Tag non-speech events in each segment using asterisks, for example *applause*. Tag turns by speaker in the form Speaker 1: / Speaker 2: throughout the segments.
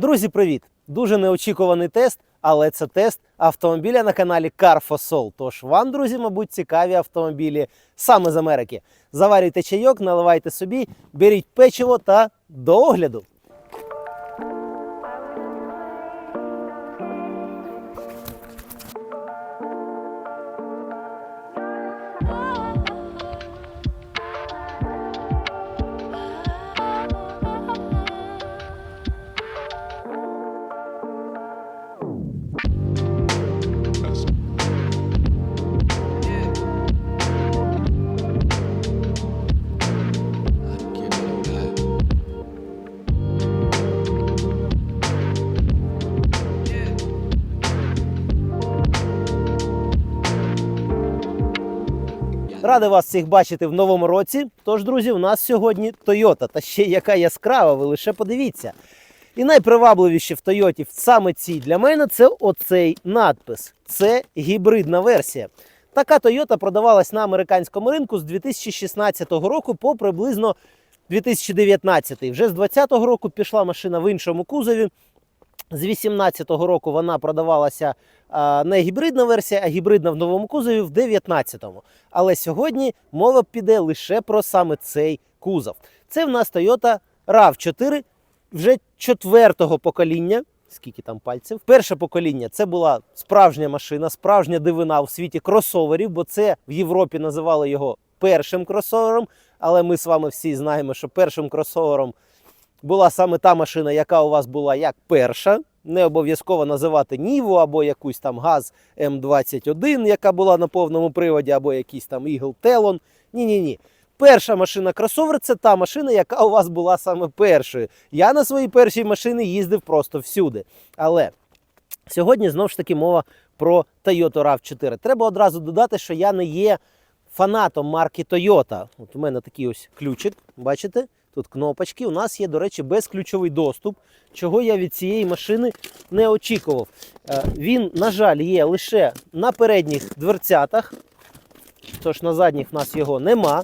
Speaker 1: Друзі, привіт! Дуже неочікуваний тест, але це тест автомобіля на каналі Car for Soul. Тож вам, друзі, мабуть, цікаві автомобілі саме з Америки. Заварюйте чайок, наливайте собі, беріть печиво та до огляду. Радий вас всіх бачити в новому році. Тож, друзі, у нас сьогодні Toyota. Та ще яка яскрава, ви лише подивіться. І найпривабливіше в Тойоті, саме цій для мене, це оцей надпис. Це гібридна версія. Така Toyota продавалась на американському ринку з 2016 року по приблизно 2019. Вже з 2020 року пішла машина в іншому кузові. З 2018 року вона продавалася не гібридна версія, а гібридна в новому кузові в 2019-му. Але сьогодні мова піде лише про саме цей кузов. Це в нас Toyota RAV4 вже четвертого покоління. Скільки там пальців? Перше покоління це була справжня машина, справжня дивина в світі кросоверів, бо це в Європі називали його першим кросовером. Але ми з вами всі знаємо, що першим кросовером була саме та машина, яка у вас була як перша. Не обов'язково називати Ніву або якусь там ГАЗ М21, яка була на повному приводі, або якийсь там Eagle Telon. Ні-ні ні. Перша машина кросовер це та машина, яка у вас була саме першою. Я на своїй першій машині їздив просто всюди. Але сьогодні знову ж таки мова про Toyota RAV4. Треба одразу додати, що я не є фанатом марки Toyota. От у мене такий ось ключик, бачите? Тут кнопочки. У нас є, до речі, безключовий доступ, чого я від цієї машини не очікував. Е, Він, на жаль, є лише на передніх дверцятах, тож на задніх в нас його нема.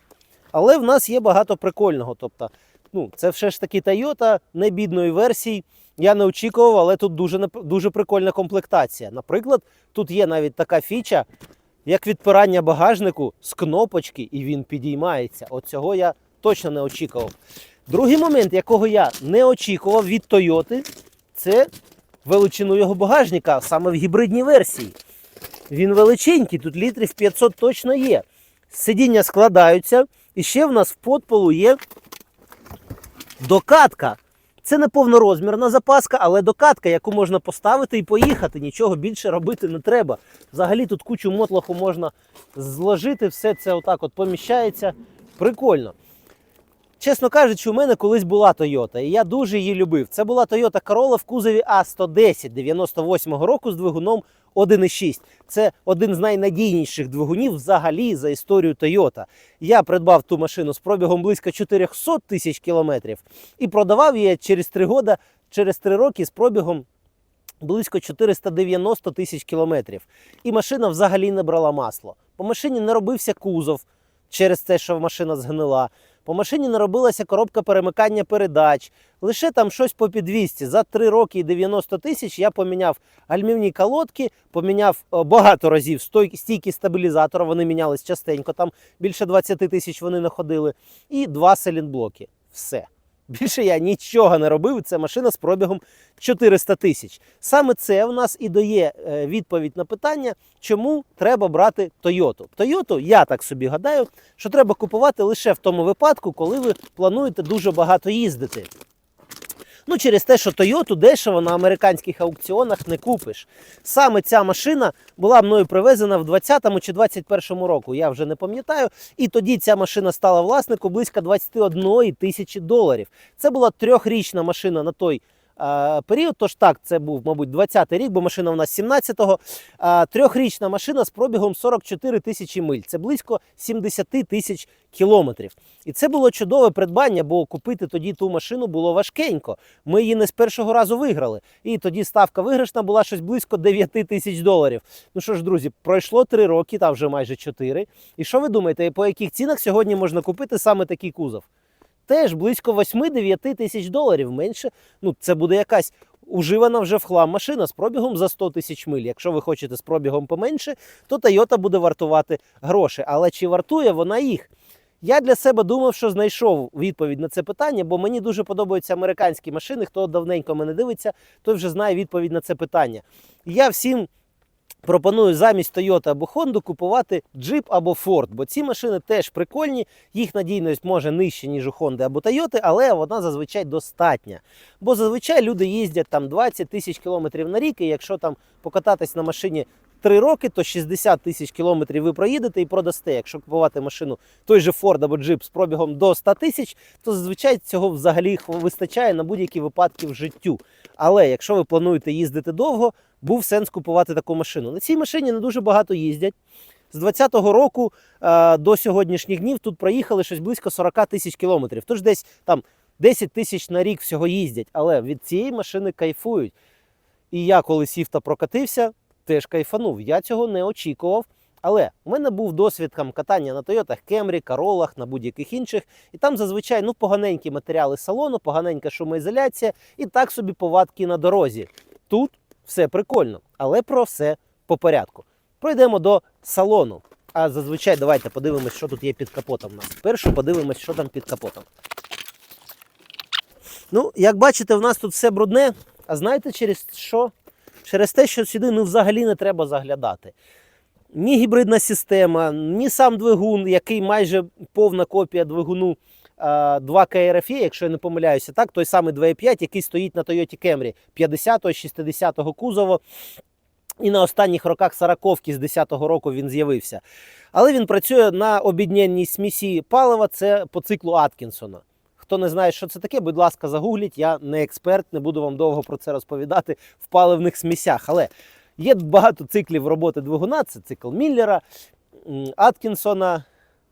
Speaker 1: Але в нас є багато прикольного. Тобто, ну, це все ж таки Toyota не бідної версії. Я не очікував, але тут дуже, дуже прикольна комплектація. Наприклад, тут є навіть така фіча, як відпирання багажнику з кнопочки, і він підіймається. От цього я точно не очікував. Другий момент, якого я не очікував від Toyota, це величину його багажника саме в гібридній версії. Він величенький, тут літрів 500 точно є. Сидіння складаються, і ще в нас в подполу є докатка. Це не повнорозмірна запаска, але докатка, яку можна поставити і поїхати. Нічого більше робити не треба. Взагалі тут кучу мотлоху можна зложити, все це отак от поміщається. Прикольно. Чесно кажучи, у мене колись була Toyota, і я дуже її любив. Це була Toyota Corolla в кузові А110 98-го року з двигуном 1.6. Це один з найнадійніших двигунів взагалі за історію Toyota. Я придбав ту машину з пробігом близько 400 тисяч кілометрів і продавав її через 3 роки, через 3 роки з пробігом близько 490 тисяч кілометрів. І машина взагалі не брала масло. По машині не робився кузов через те, що машина згнила. По машині не робилася коробка перемикання передач. Лише там щось по підвісці. За 3 роки і 90 тисяч я поміняв гальмівні колодки, поміняв е, багато разів стійки стабілізатора. Вони мінялись частенько, там більше 20 тисяч вони находили. І два селінблоки. Все. Більше я нічого не робив. Це машина з пробігом 400 тисяч. Саме це в нас і дає е, відповідь на питання, чому треба брати Тойоту. Тойоту, я так собі гадаю, що треба купувати лише в тому випадку, коли ви плануєте дуже багато їздити. Ну, через те, що Toyota дешево на американських аукціонах не купиш. Саме ця машина була мною привезена в 20-му чи 21-му року, я вже не пам'ятаю. І тоді ця машина стала власнику близько 21 тисячі доларів. Це була трьохрічна машина на той період. Тож так, це був, мабуть, 20-й рік, бо машина у нас 17-го. Е, трьохрічна машина з пробігом 44 тисячі миль. Це близько 70 тисяч кілометрів. І це було чудове придбання, бо купити тоді ту машину було важкенько. Ми її не з першого разу виграли. І тоді ставка виграшна була щось близько 9 тисяч доларів. Ну що ж, друзі, пройшло 3 роки, та вже майже 4. І що ви думаєте, по яких цінах сьогодні можна купити саме такий кузов? Теж близько 8-9 тисяч доларів менше. Ну, це буде якась уживана вже в хлам машина з пробігом за 100 тисяч миль. Якщо ви хочете з пробігом поменше, то Toyota буде вартувати гроші. Але чи вартує вона їх? Я для себе думав, що знайшов відповідь на це питання, бо мені дуже подобаються американські машини. Хто давненько мене дивиться, той вже знає відповідь на це питання. Я всім пропоную замість Toyota або Honda купувати Jeep або Ford, бо ці машини теж прикольні, їх надійність може нижче, ніж у Honda або Toyota, але вона зазвичай достатня. Бо зазвичай люди їздять там 20 тисяч кілометрів на рік, і якщо там покататись на машині 3 роки, то 60 тисяч кілометрів ви проїдете і продасте. Якщо купувати машину той же Ford або Jeep з пробігом до 100 тисяч, то зазвичай цього взагалі вистачає на будь-які випадки в життю. Але якщо ви плануєте їздити довго, був сенс купувати таку машину. На цій машині не дуже багато їздять. З 2020 року е, до сьогоднішніх днів тут проїхали щось близько 40 тисяч кілометрів. Тож десь там 10 тисяч на рік всього їздять. Але від цієї машини кайфують. І я, коли сів та прокатився, теж кайфанув. Я цього не очікував. Але у мене був досвід там, катання на Toyota Camry, Corolla, на будь-яких інших. І там зазвичай ну, поганенькі матеріали салону, поганенька шумоізоляція і так собі повадки на дорозі. Тут все прикольно, але про все по порядку. Пройдемо до салону. А зазвичай давайте подивимось, що тут є під капотом у нас. Першу подивимось, що там під капотом. Ну, як бачите, в нас тут все брудне. А знаєте через що? Через те, що сюди ну, взагалі не треба заглядати. Ні гібридна система, ні сам двигун, який майже повна копія двигуну 2 KRFE, якщо я не помиляюся, так, той самий 2.5, який стоїть на Toyota Camry 50-60 кузова. І на останніх роках 40-ки з 10-го року він з'явився. Але він працює на обідненній смісі палива, це по циклу Аткінсона. Хто не знає, що це таке, будь ласка, загугліть. Я не експерт, не буду вам довго про це розповідати в паливних смісях. Але є багато циклів роботи двигуна: це цикл Міллера, Аткінсона,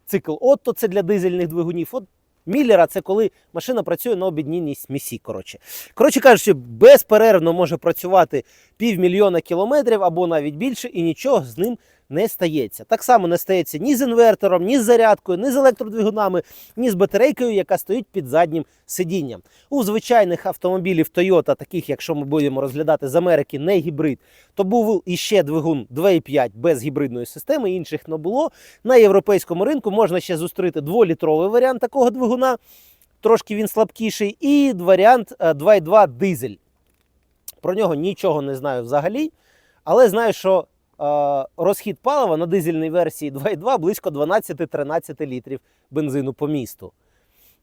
Speaker 1: цикл Отто це для дизельних двигунів. От Міллера це коли машина працює на обіднінній смісі. Коротше, коротше кажучи, безперервно може працювати півмільйона кілометрів або навіть більше, і нічого з ним не стається. Так само не стається ні з інвертором, ні з зарядкою, ні з електродвигунами, ні з батарейкою, яка стоїть під заднім сидінням. У звичайних автомобілів Toyota, таких, якщо ми будемо розглядати з Америки, не гібрид, то був іще двигун 2.5 без гібридної системи, інших не було. На європейському ринку можна ще зустріти дволітровий варіант такого двигуна. Трошки він слабкіший, і варіант е, 2.2 дизель. Про нього нічого не знаю взагалі, але знаю, що е, розхід палива на дизельній версії 2.2 близько 12-13 літрів бензину по місту.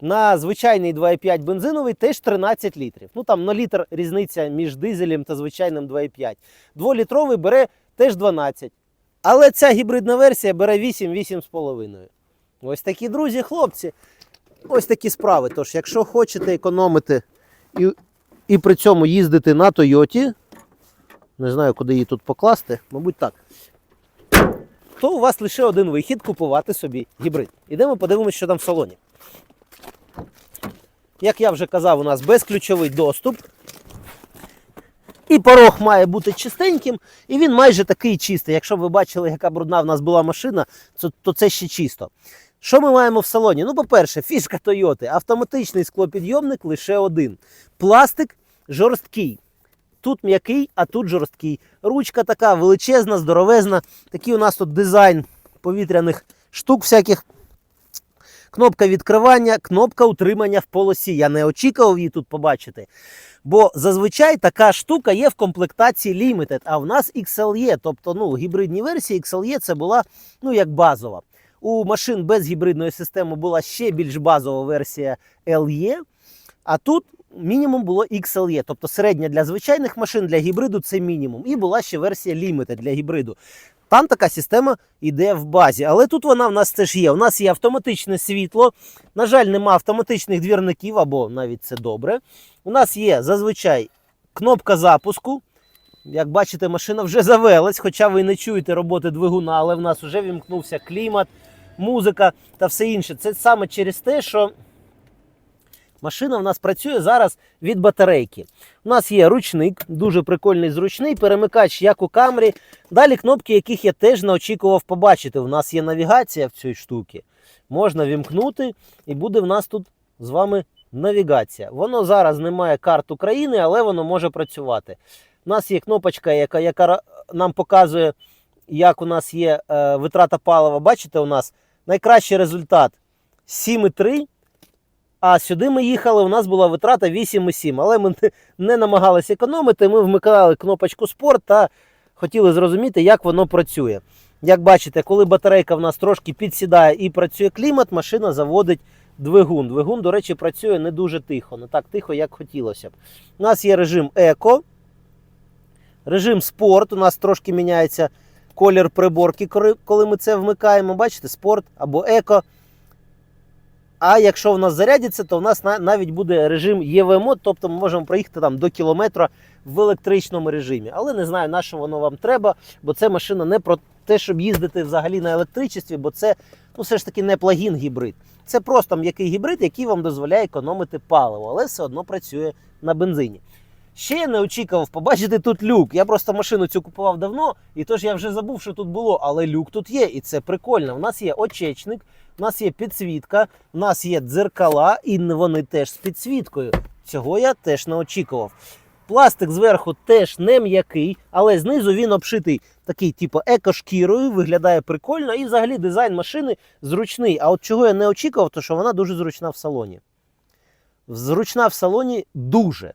Speaker 1: На звичайний 2.5 бензиновий теж 13 літрів. Ну там на літр різниця між дизелем та звичайним 2.5. Дволітровий бере теж 12. Але ця гібридна версія бере 8-8,5. Ось такі друзі, хлопці. Ось такі справи. Тож, якщо хочете економити і, і при цьому їздити на Тойоті, не знаю, куди її тут покласти, мабуть, так. То у вас лише один вихід купувати собі гібрид. Ідемо подивимося, що там в салоні. Як я вже казав, у нас безключовий доступ. І порог має бути чистеньким, і він майже такий чистий. Якщо б ви бачили, яка брудна в нас була машина, то, це ще чисто. Що ми маємо в салоні? Ну, по-перше, фішка Toyota. Автоматичний склопідйомник лише один. Пластик жорсткий. Тут м'який, а тут жорсткий. Ручка така величезна, здоровезна. Такий у нас тут дизайн повітряних штук всяких. Кнопка відкривання, кнопка утримання в полосі. Я не очікував її тут побачити. Бо зазвичай така штука є в комплектації Limited, а в нас XLE, тобто ну, гібридні версії XLE це була ну, як базова. У машин без гібридної системи була ще більш базова версія LE, а тут мінімум було XLE, тобто середня для звичайних машин, для гібриду це мінімум. І була ще версія Limited для гібриду. Там така система йде в базі. Але тут вона в нас теж є. У нас є автоматичне світло. На жаль, нема автоматичних двірників, або навіть це добре. У нас є зазвичай кнопка запуску. Як бачите, машина вже завелась, хоча ви не чуєте роботи двигуна, але в нас вже вімкнувся клімат, музика та все інше. Це саме через те, що машина в нас працює зараз від батарейки. У нас є ручник, дуже прикольний зручний, перемикач, як у камері. Далі кнопки, яких я теж не очікував побачити. У нас є навігація в цій штуці. Можна вімкнути, і буде в нас тут з вами навігація. Воно зараз не має карт України, але воно може працювати. У нас є кнопочка, яка, яка нам показує, як у нас є е, витрата палива. Бачите, у нас найкращий результат 7,3. А сюди ми їхали, у нас була витрата 8,7. Але ми не, намагалися економити. Ми вмикали кнопочку спорт та хотіли зрозуміти, як воно працює. Як бачите, коли батарейка в нас трошки підсідає і працює клімат, машина заводить двигун. Двигун, до речі, працює не дуже тихо, не так тихо, як хотілося б. У нас є режим еко, режим спорт. У нас трошки міняється колір приборки, коли ми це вмикаємо. Бачите, спорт або еко. А якщо в нас зарядиться, то в нас на- навіть буде режим ЄВМО, тобто ми можемо проїхати там до кілометра в електричному режимі. Але не знаю, на що воно вам треба, бо це машина не про те, щоб їздити взагалі на електричестві, бо це ну, все ж таки не плагін гібрид. Це просто м'який гібрид, який вам дозволяє економити паливо, але все одно працює на бензині. Ще не очікував побачити тут люк. Я просто машину цю купував давно, і тож я вже забув, що тут було, але люк тут є, і це прикольно. У нас є очечник, у нас є підсвітка, у нас є дзеркала, і вони теж з підсвіткою. Цього я теж не очікував. Пластик зверху теж не м'який, але знизу він обшитий такий, типу, екошкірою, виглядає прикольно. І взагалі дизайн машини зручний. А от чого я не очікував, то що вона дуже зручна в салоні. Зручна в салоні дуже.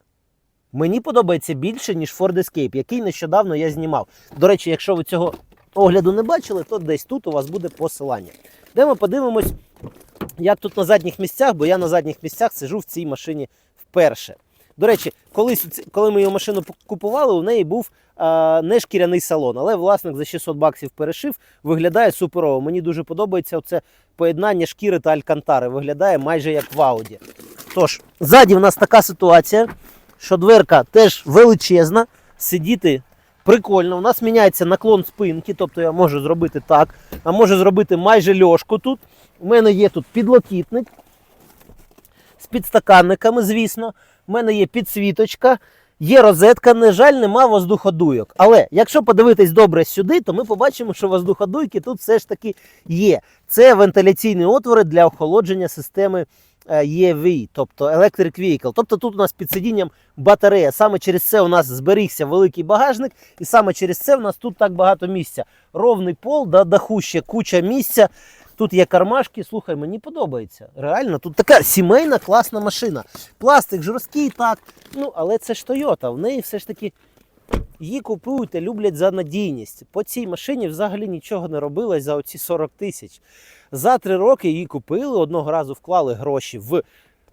Speaker 1: Мені подобається більше, ніж Ford Escape, який нещодавно я знімав. До речі, якщо ви цього огляду не бачили, то десь тут у вас буде посилання. Де ми подивимось, як тут на задніх місцях, бо я на задніх місцях сижу в цій машині вперше. До речі, колись, коли ми її машину купували, у неї був а, не шкіряний салон, але власник за 600 баксів перешив, виглядає суперово. Мені дуже подобається це поєднання шкіри та алькантари. Виглядає майже як в Ауді. Тож, ззаді в нас така ситуація, що дверка теж величезна, сидіти прикольно. У нас міняється наклон спинки, тобто я можу зробити так, а можу зробити майже льошку тут. У мене є тут підлокітник з підстаканниками, звісно. У мене є підсвіточка, є розетка. На жаль, нема воздуходуйок. Але якщо подивитись добре сюди, то ми побачимо, що воздуходуйки тут все ж таки є. Це вентиляційні отвори для охолодження системи EV, тобто Electric Vehicle. Тобто тут у нас під сидінням батарея. Саме через це у нас зберігся великий багажник, і саме через це у нас тут так багато місця. Ровний пол, до даху ще куча місця. Тут є кармашки, слухай, мені подобається. Реально, тут така сімейна класна машина. Пластик жорсткий, так. Ну, але це ж Toyota. В неї все ж таки її купують і люблять за надійність. По цій машині взагалі нічого не робилось за оці 40 тисяч. За три роки її купили, одного разу вклали гроші в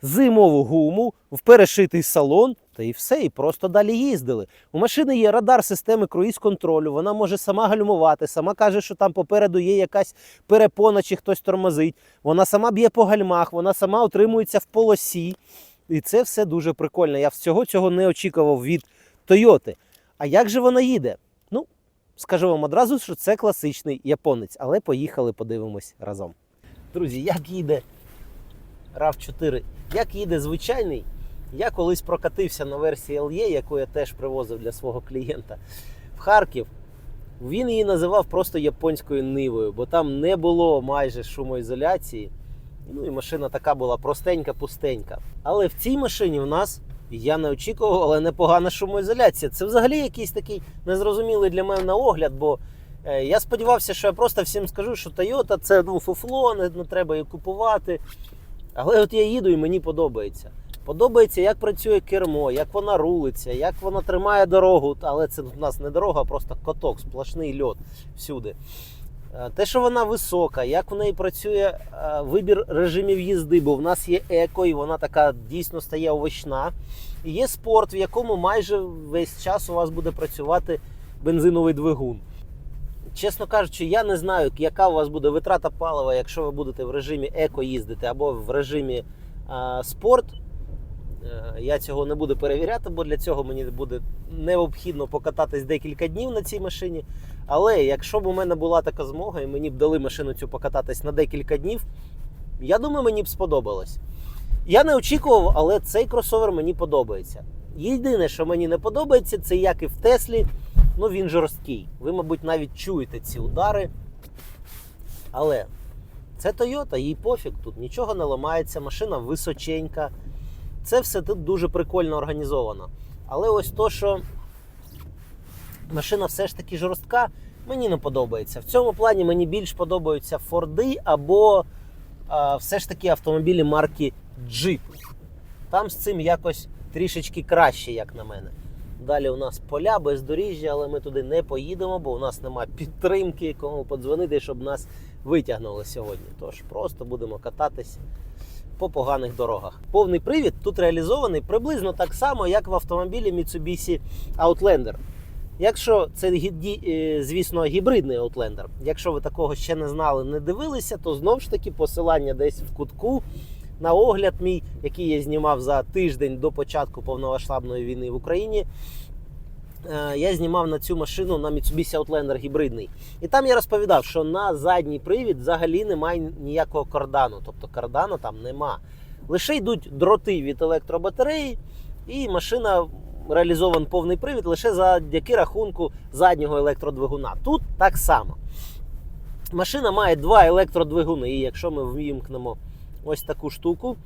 Speaker 1: зимову гуму, в перешитий салон, та і все, і просто далі їздили. У машини є радар системи круїз-контролю, вона може сама гальмувати, сама каже, що там попереду є якась перепона чи хтось тормозить. Вона сама б'є по гальмах, вона сама утримується в полосі. І це все дуже прикольно. Я всього цього не очікував від Тойоти. А як же вона їде? Ну, скажу вам одразу, що це класичний японець, але поїхали, подивимось разом. Друзі, як їде RAV4, як їде звичайний, я колись прокатився на версії LE, яку я теж привозив для свого клієнта в Харків. Він її називав просто японською нивою, бо там не було майже шумоізоляції. Ну і машина така була простенька, пустенька. Але в цій машині в нас я не очікував, але непогана шумоізоляція. Це взагалі якийсь такий незрозумілий для мене огляд, бо е, я сподівався, що я просто всім скажу, що Toyota це ну, фуфло, не, не треба її купувати. Але от я їду і мені подобається. Подобається, як працює кермо, як вона рулиться, як вона тримає дорогу. Але це в нас не дорога, а просто коток, сплошний льот всюди. Е, Те, що вона висока, як в неї працює е, вибір режимів їзди, бо в нас є еко, і вона така дійсно стає овочна. І є спорт, в якому майже весь час у вас буде працювати бензиновий двигун. Чесно кажучи, я не знаю, яка у вас буде витрата палива, якщо ви будете в режимі еко їздити або в режимі а, спорт. Е, Я цього не буду перевіряти, бо для цього мені буде необхідно покататись декілька днів на цій машині. Але якщо б у мене була така змога і мені б дали машину цю покататись на декілька днів, я думаю, мені б сподобалось. Я не очікував, але цей кросовер мені подобається. Єдине, що мені не подобається, це як і в Теслі, ну він жорсткий. Ви, мабуть, навіть чуєте ці удари. Але це Toyota, їй пофіг, тут нічого не ламається, машина височенька. Це все тут дуже прикольно організовано. Але ось то, що машина все ж таки жорстка, мені не подобається. В цьому плані мені більш подобаються Форди або а, все ж таки автомобілі марки Jeep. Там з цим якось трішечки краще, як на мене. Далі у нас поля, бездоріжжя, але ми туди не поїдемо, бо у нас немає підтримки, кому подзвонити, щоб нас витягнули сьогодні. Тож просто будемо кататись по поганих дорогах. Повний привід тут реалізований приблизно так само, як в автомобілі Mitsubishi Outlander. Якщо це е, звісно гібридний Outlander, якщо ви такого ще не знали, не дивилися, то знову ж таки посилання десь в кутку на огляд мій, який я знімав за тиждень до початку повномасштабної війни в Україні. Е, Я знімав на цю машину на Mitsubishi Outlander гібридний. І там я розповідав, що на задній привід взагалі немає ніякого кардану. Тобто кардану там нема. Лише йдуть дроти від електробатареї, і машина реалізований повний привід лише завдяки рахунку заднього електродвигуна. Тут так само. Машина має два електродвигуни, і якщо ми ввімкнемо ось таку штуку,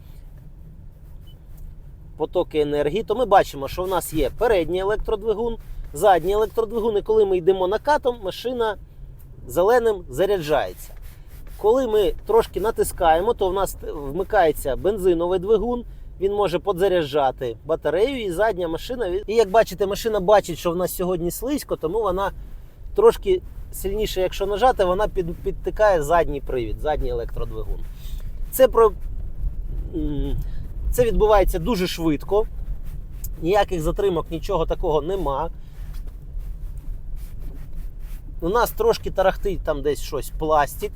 Speaker 1: потоки енергії, то ми бачимо, що в нас є передній електродвигун, задній електродвигун, і коли ми йдемо накатом, машина зеленим заряджається. Коли ми трошки натискаємо, то в нас вмикається бензиновий двигун. Він може подзаряджати батарею, і задня машина. І як бачите, машина бачить, що в нас сьогодні слизько, тому вона трошки сильніше, якщо нажати, вона під, підтикає задній привід, задній електродвигун. Це про це відбувається дуже швидко. Ніяких затримок, нічого такого нема. У нас трошки тарахтить там десь щось пластик.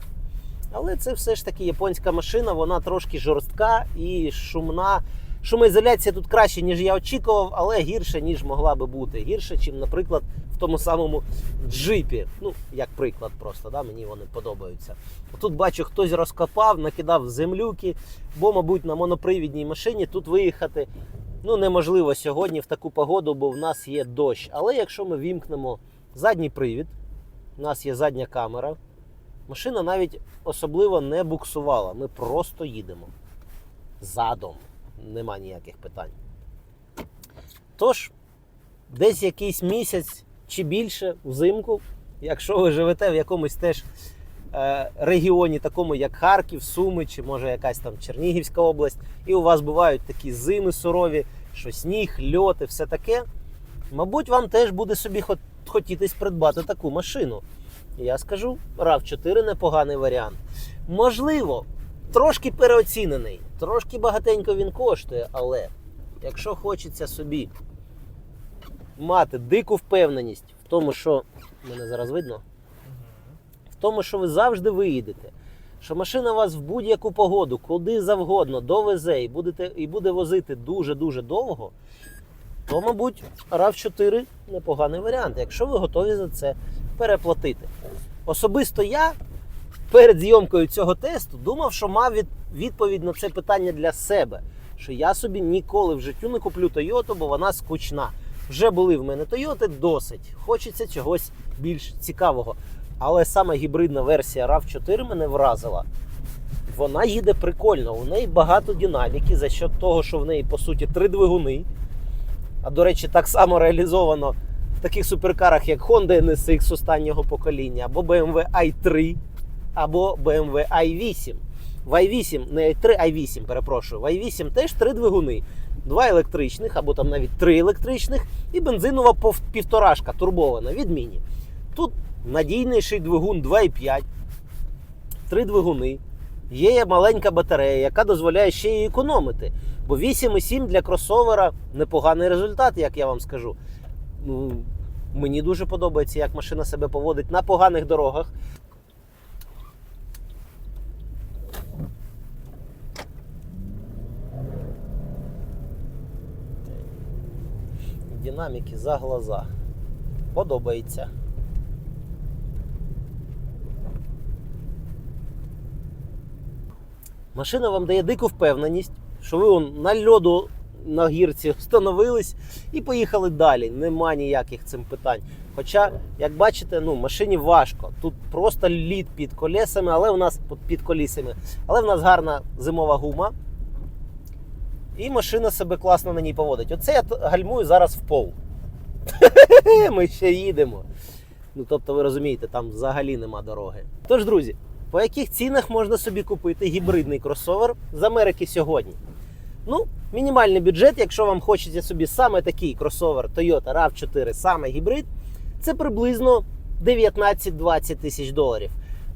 Speaker 1: Але це все ж таки японська машина, вона трошки жорстка і шумна. Шумоізоляція тут краще, ніж я очікував, але гірше, ніж могла би бути. Гірше, ніж, наприклад, в тому самому джипі. Ну, як приклад, просто да, мені вони подобаються. Тут бачу, хтось розкопав, накидав землюки, бо, мабуть, на монопривідній машині тут виїхати ну, неможливо сьогодні в таку погоду, бо в нас є дощ. Але якщо ми вімкнемо задній привід, у нас є задня камера. Машина навіть особливо не буксувала. Ми просто їдемо. Задом. Нема ніяких питань. Тож, десь якийсь місяць чи більше взимку, якщо ви живете в якомусь теж е, регіоні, такому як Харків, Суми, чи може якась там Чернігівська область, і у вас бувають такі зими сурові, що сніг, льот і все таке, мабуть, вам теж буде собі хотітись придбати таку машину. Я скажу, rav 4 непоганий варіант. Можливо, трошки переоцінений, трошки багатенько він коштує, але якщо хочеться собі мати дику впевненість в тому, що мене зараз видно, в тому, що ви завжди виїдете, що машина вас в будь-яку погоду, куди завгодно, довезе і, будете, і буде возити дуже-дуже довго, то, мабуть, rav 4 непоганий варіант, якщо ви готові за це переплатити. Особисто я перед зйомкою цього тесту думав, що мав від, відповідь на це питання для себе. Що я собі ніколи в життю не куплю Тойоту, бо вона скучна. Вже були в мене Тойоти досить. Хочеться чогось більш цікавого. Але саме гібридна версія RAV4 мене вразила. Вона їде прикольно, у неї багато динаміки за счет того, що в неї по суті три двигуни. А до речі, так само реалізовано в таких суперкарах, як Honda NSX останнього покоління, або BMW i3, або BMW i8. В i8, не i3, i8, перепрошую, в i8 теж три двигуни. Два електричних, або там навіть три електричних, і бензинова півторашка турбована від міні. Тут надійніший двигун 2,5, три двигуни. Є маленька батарея, яка дозволяє ще й економити. Бо 8,7 для кросовера непоганий результат, як я вам скажу. Ну, мені дуже подобається, як машина себе поводить на поганих дорогах. Динаміки за глаза. Подобається. Машина вам дає дику впевненість, що ви он на льоду на гірці встановились і поїхали далі. Нема ніяких цим питань. Хоча, як бачите, ну, машині важко. Тут просто лід під колесами, але у нас під колісами. Але в нас гарна зимова гума. І машина себе класно на ній поводить. Оце я гальмую зараз в пол. *laughs* Ми ще їдемо. Ну, тобто, ви розумієте, там взагалі нема дороги. Тож, друзі, по яких цінах можна собі купити гібридний кросовер з Америки сьогодні? Ну, мінімальний бюджет, якщо вам хочеться собі саме такий кросовер Toyota RAV4, саме гібрид, це приблизно 19-20 тисяч доларів.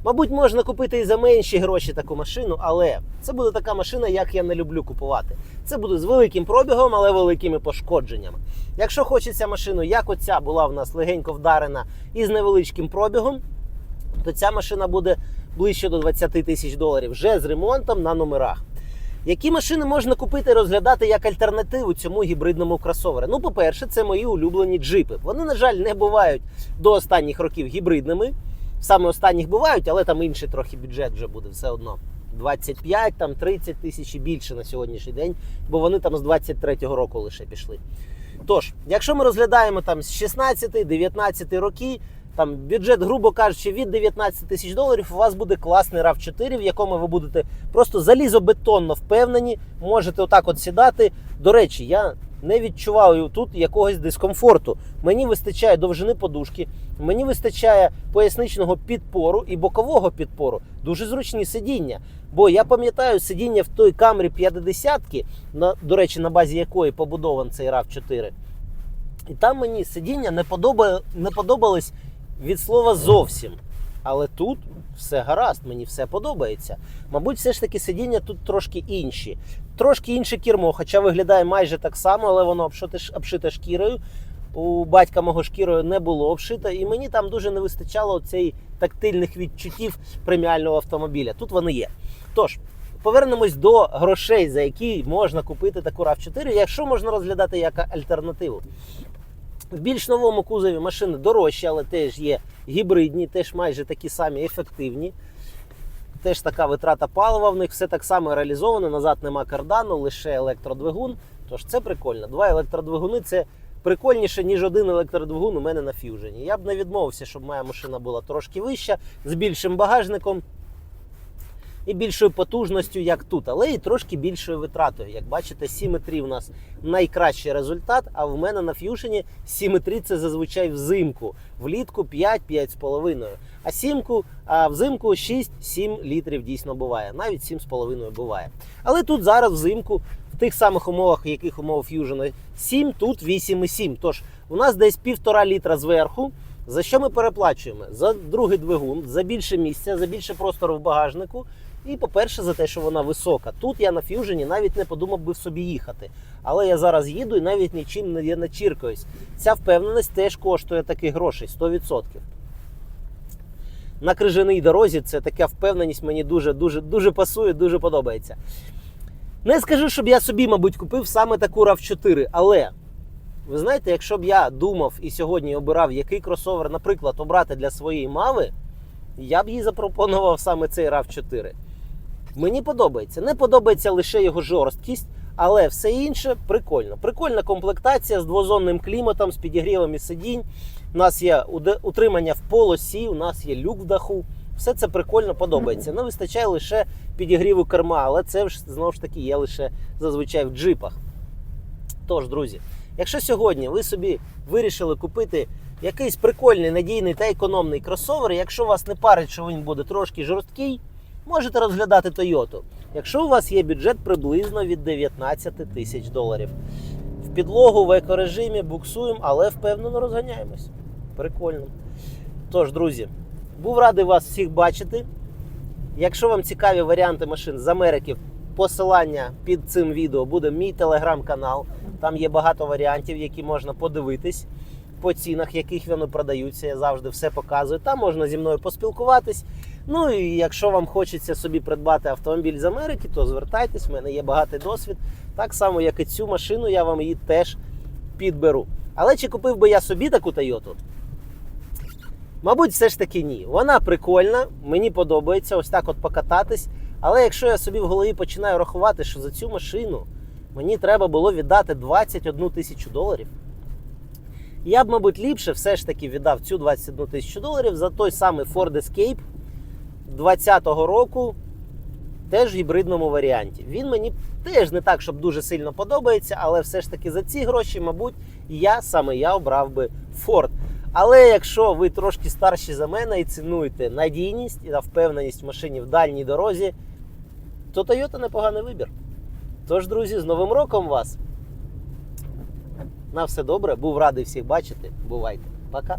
Speaker 1: Мабуть, можна купити і за менші гроші таку машину, але це буде така машина, як я не люблю купувати. Це буде з великим пробігом, але великими пошкодженнями. Якщо хочеться машину, як оця була в нас легенько вдарена і з невеличким пробігом, то ця машина буде ближче до 20 тисяч доларів вже з ремонтом на номерах. Які машини можна купити і розглядати як альтернативу цьому гібридному кросоверу? Ну, по-перше, це мої улюблені джипи. Вони, на жаль, не бувають до останніх років гібридними. Саме останніх бувають, але там інший трохи бюджет вже буде все одно. 25, там 30 тисяч і більше на сьогоднішній день, бо вони там з 23-го року лише пішли. Тож, якщо ми розглядаємо там з 16-19 роки, там бюджет, грубо кажучи, від 19 тисяч доларів, у вас буде класний rav 4 в якому ви будете просто залізобетонно впевнені, можете отак от сідати. До речі, я не відчуваю тут якогось дискомфорту. Мені вистачає довжини подушки, мені вистачає поясничного підпору і бокового підпору. Дуже зручні сидіння. Бо я пам'ятаю сидіння в той камері 50 на, до речі, на базі якої побудований цей rav 4 і там мені сидіння не, подоба... не подобались від слова зовсім. Але тут все гаразд, мені все подобається. Мабуть, все ж таки сидіння тут трошки інші. Трошки інше кермо, хоча виглядає майже так само, але воно обшите, обшите шкірою. У батька мого шкірою не було обшито, і мені там дуже не вистачало цей тактильних відчуттів преміального автомобіля. Тут вони є. Тож, повернемось до грошей, за які можна купити таку rav 4 якщо можна розглядати як альтернативу. В більш новому кузові машини дорожчі, але теж є гібридні, теж майже такі самі ефективні. Теж така витрата палива в них, все так само реалізовано. Назад нема кардану, лише електродвигун. Тож це прикольно. Два електродвигуни це прикольніше, ніж один електродвигун у мене на ф'южені. Я б не відмовився, щоб моя машина була трошки вища, з більшим багажником і більшою потужністю, як тут, але і трошки більшою витратою. Як бачите, 7,3 у нас найкращий результат. А в мене на ф'юшені 7,3 це зазвичай взимку. Влітку 5-5,5. А сімку, а взимку 6-7 літрів дійсно буває. Навіть 7,5 буває. Але тут зараз взимку. В тих самих умовах, в яких умов Fusion 7, тут 8,7. Тож у нас десь півтора літра зверху. За що ми переплачуємо? За другий двигун, за більше місця, за більше простору в багажнику. І, по-перше, за те, що вона висока. Тут я на ф'южені навіть не подумав би собі їхати. Але я зараз їду і навіть нічим не начіркаюсь. Ця впевненість теж коштує таких грошей 100%. На крижаній дорозі це така впевненість мені дуже дуже дуже пасує, дуже подобається. Не скажу, щоб я собі, мабуть, купив саме таку rav 4 але ви знаєте, якщо б я думав і сьогодні обирав, який кросовер, наприклад, обрати для своєї мави, я б їй запропонував саме цей rav 4 Мені подобається. Не подобається лише його жорсткість, але все інше прикольно. Прикольна комплектація з двозонним кліматом, з підігрівами сидінь. У нас є утримання в полосі, у нас є люк в даху. Все це прикольно подобається. Не вистачає лише підігріву керма, але це ж знову ж таки є лише зазвичай в джипах. Тож, друзі, якщо сьогодні ви собі вирішили купити якийсь прикольний, надійний та економний кросовер, якщо вас не парить, що він буде трошки жорсткий, можете розглядати Toyota. Якщо у вас є бюджет приблизно від 19 тисяч доларів. В підлогу в екорежимі буксуємо, але впевнено розганяємось. Прикольно. Тож, друзі, був радий вас всіх бачити. Якщо вам цікаві варіанти машин з Америки, посилання під цим відео буде мій телеграм-канал. Там є багато варіантів, які можна подивитись по цінах, яких вони продаються. Я завжди все показую. Там можна зі мною поспілкуватись. Ну і якщо вам хочеться собі придбати автомобіль з Америки, то звертайтесь, в мене є багатий досвід. Так само, як і цю машину, я вам її теж підберу. Але чи купив би я собі таку Тойоту? Мабуть, все ж таки ні. Вона прикольна, мені подобається ось так от покататись. Але якщо я собі в голові починаю рахувати, що за цю машину мені треба було віддати 21 тисячу доларів, я б, мабуть, ліпше все ж таки віддав цю 21 тисячу доларів за той самий Ford Escape 2020 року теж в гібридному варіанті. Він мені теж не так, щоб дуже сильно подобається, але все ж таки за ці гроші, мабуть, я саме я обрав би Ford. Але якщо ви трошки старші за мене і цінуєте надійність і впевненість в машині в дальній дорозі, то Toyota непоганий вибір. Тож, друзі, з Новим роком вас! На все добре, був радий всіх бачити. Бувайте. Пока.